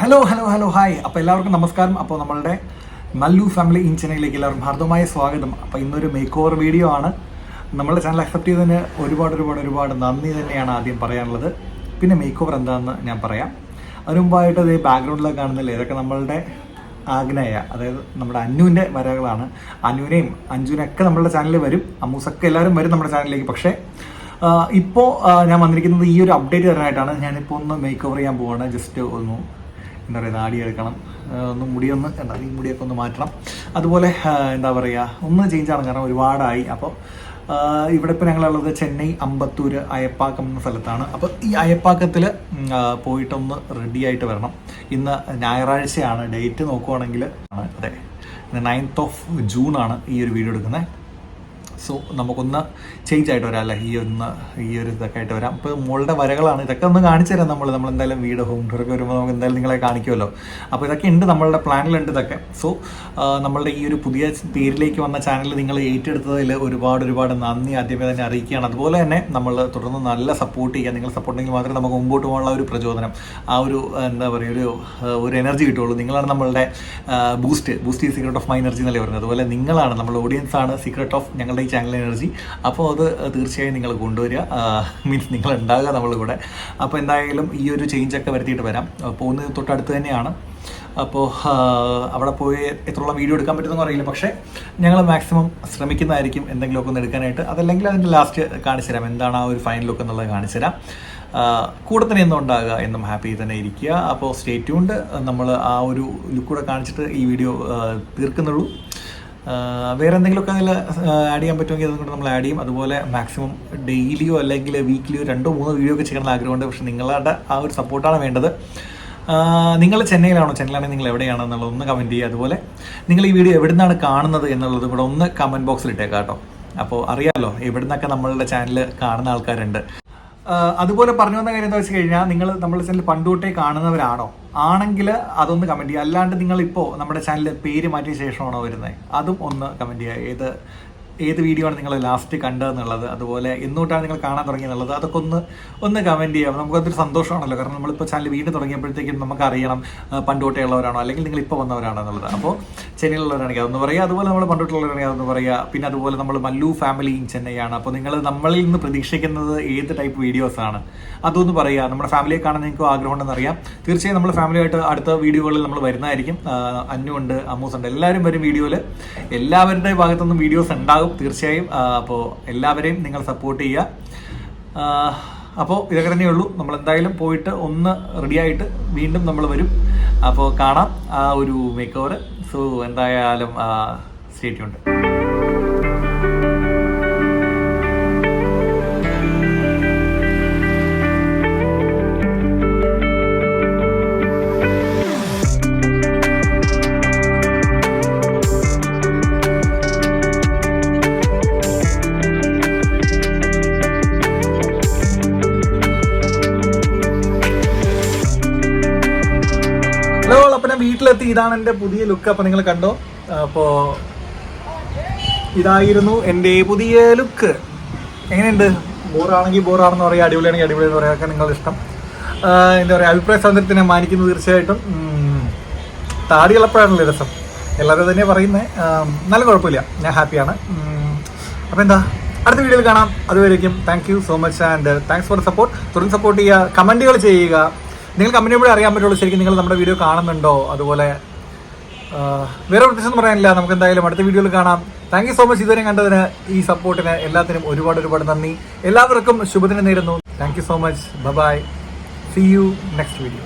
Hello hello hello hi അപ്പോൾ എല്ലാവർക്കും നമസ്കാരം. അപ്പോൾ നമ്മളുടെ നല്ലു ഫാമിലി ഇൻ ചെന്നൈയിലേക്ക് എല്ലാവർക്കും ഹാർദമായ സ്വാഗതം. അപ്പോൾ ഇന്നൊരു മേക്ക് ഓവർ വീഡിയോ ആണ്. നമ്മളുടെ ചാനൽ അക്സെപ്റ്റ് ചെയ്തതിന് ഒരുപാട് ഒരുപാട് ഒരുപാട് നന്ദി തന്നെയാണ് ആദ്യം പറയാനുള്ളത്. പിന്നെ മേക്ക് ഓവർ എന്താണെന്ന് ഞാൻ പറയാം. അതിനു മുമ്പായിട്ട് ഇത് ബാക്ക്ഗ്രൗണ്ടിലൊക്കെ കാണുന്നില്ലേ? ഇതൊക്കെ നമ്മളുടെ ആഗ്നേയ അതായത് നമ്മുടെ അന്നുവിന്റെ വരകളാണ്. അനുവിനെയും അഞ്ജുവിനൊക്കെ നമ്മളുടെ ചാനലിൽ വരും. അമ്മൂസൊക്കെ എല്ലാവരും വരും നമ്മുടെ ചാനലിലേക്ക് പക്ഷേ ഇപ്പോൾ ഞാൻ വന്നിരിക്കുന്നത് ഈ ഒരു അപ്ഡേറ്റ് തരാനായിട്ടാണ് ഞാനിപ്പോൾ ഒന്ന് മേക്ക് ഓവർ ചെയ്യാൻ പോവാണ്. ജസ്റ്റ് ഒന്ന് എന്താ പറയുക നാടി എടുക്കണം. ഒന്ന് മുടിയൊന്ന് എന്താ ഈ മുടിയൊക്കെ ഒന്ന് മാറ്റണം. അതുപോലെ എന്താ പറയുക ഒന്ന് ചേഞ്ച് ആണ് കാരണം ഒരുപാടായി. അപ്പോൾ ഇവിടെ ഇപ്പോൾ ഞങ്ങളുള്ളത് ചെന്നൈ അമ്പത്തൂർ അയപ്പാക്കം എന്ന സ്ഥലത്താണ്. അപ്പോൾ ഈ അയപ്പാക്കത്തിൽ പോയിട്ടൊന്ന് റെഡി ആയിട്ട് വരണം. ഇന്ന് ഞായറാഴ്ചയാണ്. ഡേറ്റ് നോക്കുവാണെങ്കിൽ അതെ. നയൻത്ത് ഓഫ് ജൂൺ ആണ് ഈ ഒരു വീഡിയോ എടുക്കുന്നത്. സോ നമുക്കൊന്ന് ചേഞ്ച് ആയിട്ട് വരാം ഈ ഒന്ന് ഈ ഒരു ഇതൊക്കെ ആയിട്ട് വരാം. അപ്പോൾ മോളുടെ വരകളാണ്. ഇതൊക്കെ ഒന്ന് കാണിച്ചു തരാം നമ്മൾ നമ്മൾ എന്തായാലും വീട് ഹോം ടൂറൊക്കെ വരുമ്പോൾ നമുക്ക് എന്തായാലും നിങ്ങളെ കാണിക്കുമല്ലോ. അപ്പോൾ ഇതൊക്കെ ഉണ്ട് നമ്മളുടെ പ്ലാനിലുണ്ട് ഇതൊക്കെ. സോ നമ്മളുടെ ഈ ഒരു പുതിയ പേരിലേക്ക് വന്ന ചാനൽ നിങ്ങൾ ഏറ്റെടുത്തതിൽ ഒരുപാട് ഒരുപാട് നന്ദി. ആദ്യമേ തന്നെ അറിയിക്കുകയാണ്. അതുപോലെ തന്നെ നമ്മൾ തുടർന്ന് നല്ല സപ്പോർട്ട് ചെയ്യുക. നിങ്ങൾ സപ്പോർട്ട് ഉണ്ടെങ്കിൽ മാത്രമേ നമുക്ക് മുമ്പോട്ട് പോകാനുള്ള ഒരു പ്രചോദനം ആ ഒരു എന്താ പറയുക ഒരു ഒരു എനർജി കിട്ടുള്ളൂ നിങ്ങളാണ് നമ്മളുടെ ബൂസ്റ്റ് ബൂസ്റ്റ് ഈ സീക്രട്ട് ഓഫ് മൈ എനർജി എന്നല്ലേ പറയുന്നത് അതുപോലെ നിങ്ങളാണ് നമ്മുടെ ഓഡിയൻസ് ആണ് സീക്രട്ട് ഓഫ് ഞങ്ങളുടെ ഈ ചാനൽ എനർജി അപ്പോൾ അത് തീർച്ചയായും നിങ്ങൾ കൊണ്ടുവരിക. മീൻസ് നിങ്ങൾ ഉണ്ടാകുക നമ്മളിവിടെ. അപ്പോൾ എന്തായാലും ഈ ഒരു ചേഞ്ച് ഒക്കെ വരുത്തിയിട്ട് വരാം. പോകുന്നത് തൊട്ടടുത്ത് തന്നെയാണ്. അപ്പോൾ അവിടെ പോയി എത്രയുള്ള വീഡിയോ എടുക്കാൻ പറ്റുമെന്ന് അറിയില്ല. പക്ഷേ ഞങ്ങൾ മാക്സിമം ശ്രമിക്കുന്നതായിരിക്കും എന്തെങ്കിലുമൊക്കെ ഒന്ന് എടുക്കാനായിട്ട്. അതല്ലെങ്കിൽ അതിന്റെ ലാസ്റ്റ് കാണിച്ചു തരാം. എന്താണ് ആ ഒരു ഫൈനൽ ലുക്ക് എന്നുള്ളത് കാണിച്ചു തരാം. കൂടെ തന്നെ എന്നും ഉണ്ടാകുക എന്നും ഹാപ്പി തന്നെ ഇരിക്കുക. അപ്പോൾ സ്റ്റേറ്റ്യൂണ്ട് നമ്മൾ ആ ഒരു ലുക്ക് കൂടെ കാണിച്ചിട്ട് ഈ വീഡിയോ തീർക്കുന്നുള്ളൂ. വേറെ എന്തെങ്കിലുമൊക്കെ അതിൽ ആഡ് ചെയ്യാൻ പറ്റുമെങ്കിൽ അതുകൊണ്ട് നമ്മൾ ആഡ് ചെയ്യും. അതുപോലെ മാക്സിമം ഡെയിലിയോ അല്ലെങ്കിൽ വീക്കിലിയോ രണ്ടോ മൂന്നോ വീഡിയോ ഒക്കെ ചെയ്യണമെന്ന് ആഗ്രഹമുണ്ട്. പക്ഷേ നിങ്ങളുടെ ആ ഒരു സപ്പോർട്ടാണ് വേണ്ടത്. നിങ്ങൾ ചെന്നൈയിലാണോ? ചെന്നൈയിലാണെങ്കിൽ നിങ്ങൾ എവിടെയാണോ എന്നുള്ളത് ഒന്ന് കമന്റ് ചെയ്യുക. അതുപോലെ നിങ്ങൾ ഈ വീഡിയോ എവിടെ നിന്നാണ് കാണുന്നത് എന്നുള്ളത് കൂടെ ഒന്ന് കമന്റ് ബോക്സിൽ ഇട്ടേക്കാം കേട്ടോ. അപ്പോൾ അറിയാമല്ലോ എവിടെ നിന്നൊക്കെ നമ്മളുടെ ചാനൽ കാണുന്ന ആൾക്കാരുണ്ട്. അതുപോലെ പറഞ്ഞു വന്ന കാര്യം എന്താ വെച്ച് കഴിഞ്ഞാൽ നിങ്ങൾ നമ്മുടെ ചാനൽ പണ്ടുകൊട്ടേ കാണുന്നവരാണോ? ആണെങ്കിൽ അതൊന്ന് കമന്റ് ചെയ്യുക. അല്ലാണ്ട് നിങ്ങൾ ഇപ്പോൾ നമ്മുടെ ചാനൽ പേര് മാറ്റിയ ശേഷമാണോ വരുന്നത്? അതും ഒന്ന് കമന്റ് ചെയ്യുക. ഏത് ഏത് വീഡിയോ ആണ് നിങ്ങൾ ലാസ്റ്റ് കണ്ടതെന്നുള്ളത് അതുപോലെ എന്നോട്ടാണ് നിങ്ങൾ കാണാൻ തുടങ്ങിയെന്നുള്ളത് അതൊക്കെ ഒന്ന് ഒന്ന് കമന്റ് ചെയ്യാം. നമുക്കതൊരു സന്തോഷമാണല്ലോ. കാരണം നമ്മളിപ്പോൾ ചാനൽ വീണ്ടും തുടങ്ങിയപ്പോഴത്തേക്കും നമുക്ക് അറിയണം പണ്ടോട്ടേ ഉള്ളവരാണോ അല്ലെങ്കിൽ നിങ്ങൾ ഇപ്പോൾ വന്നവരാണോ എന്നുള്ളത് അപ്പോൾ ചെന്നൈയിലുള്ളവരാണെങ്കിൽ അതൊന്ന് പറയുക അതുപോലെ നമ്മൾ പണ്ടോട്ടുള്ളവരാണെങ്കിൽ അതൊന്ന് പറയുക. പിന്നെ അതുപോലെ നമ്മൾ മല്ലു ഫാമിലി ചെന്നൈയാണ്. അപ്പോൾ നിങ്ങൾ നമ്മളിൽ നിന്ന് പ്രതീക്ഷിക്കുന്നത് ഏത് ടൈപ്പ് വീഡിയോസാണ് അതൊന്ന് പറയുക. നമ്മുടെ ഫാമിലിയെ കാണാൻ നിങ്ങൾക്ക് ആഗ്രഹം ഉണ്ടെന്ന് അറിയാം. തീർച്ചയായും നമ്മൾ ഫാമിലിയായിട്ട് അടുത്ത വീഡിയോകളിൽ നമ്മൾ വരുന്നതായിരിക്കും. അന്നുണ്ട് അമ്മൂസ് ഉണ്ട് എല്ലാവരും വരും വീഡിയോയിൽ എല്ലാവരുടെ ഭാഗത്തുനിന്നും വീഡിയോസ് ഉണ്ടാകും. തീർച്ചയായും അപ്പോൾ എല്ലാവരെയും നിങ്ങൾ സപ്പോർട്ട് ചെയ്യുക. അപ്പോൾ ഇതൊക്കെ തന്നെയുള്ളൂ നമ്മൾ എന്തായാലും പോയിട്ട് ഒന്ന് റെഡിയായിട്ട് വീണ്ടും നമ്മൾ വരും. അപ്പോൾ കാണാം. ആ ഒരു മേക്ക് ഓവർ സോ എന്തായാലും സ്റ്റേറ്റ് ഉണ്ട് വീട്ടിലെത്തി. ഇതാണ് എന്റെ പുതിയ ലുക്ക്. അപ്പൊ നിങ്ങൾ കണ്ടോ? അപ്പോ ഇതായിരുന്നു എന്റെ പുതിയ ലുക്ക്. എങ്ങനെയുണ്ട്? ബോറാണെങ്കിൽ ബോറാണെന്ന് പറയാം അടിപൊളിയാണെങ്കിൽ അടിപൊളി എന്ന് പറയുക നിങ്ങളുടെ ഇഷ്ടം. എന്താ പറയുക അഭിപ്രായ സ്വാതന്ത്ര്യത്തിനെ മാനിക്കുന്നു തീർച്ചയായിട്ടും. താടി ഇളപ്പോഴാണല്ലോ രസം. എല്ലാവരും തന്നെ പറയുന്നത് നല്ല കുഴപ്പമില്ല. ഞാൻ ഹാപ്പിയാണ്. അപ്പം എന്താ? അടുത്ത വീഡിയോയിൽ കാണാം. അതുവരേക്കും. Thank you so much and thanks for support തുടർന്ന് സപ്പോർട്ട് ചെയ്യുക. കമന്റുകൾ ചെയ്യുക. നിങ്ങൾ കമ്പനി കൂടെ അറിയാൻ പറ്റുള്ളൂ. ശരിക്കും നിങ്ങൾ നമ്മുടെ വീഡിയോ കാണുന്നുണ്ടോ? അതുപോലെ വേറെ പ്രത്യേകിച്ചൊന്നും പറയാനില്ല. നമുക്ക് എന്തായാലും അടുത്ത വീഡിയോയിൽ കാണാം. താങ്ക് യു സോ മച്ച് ഇതുവരെ കണ്ടതിന് ഈ സപ്പോർട്ടിന് എല്ലാത്തിനും ഒരുപാട് ഒരുപാട് നന്ദി. എല്ലാവർക്കും ശുഭദിനം നേരുന്നു. Thank you so much bye see you next video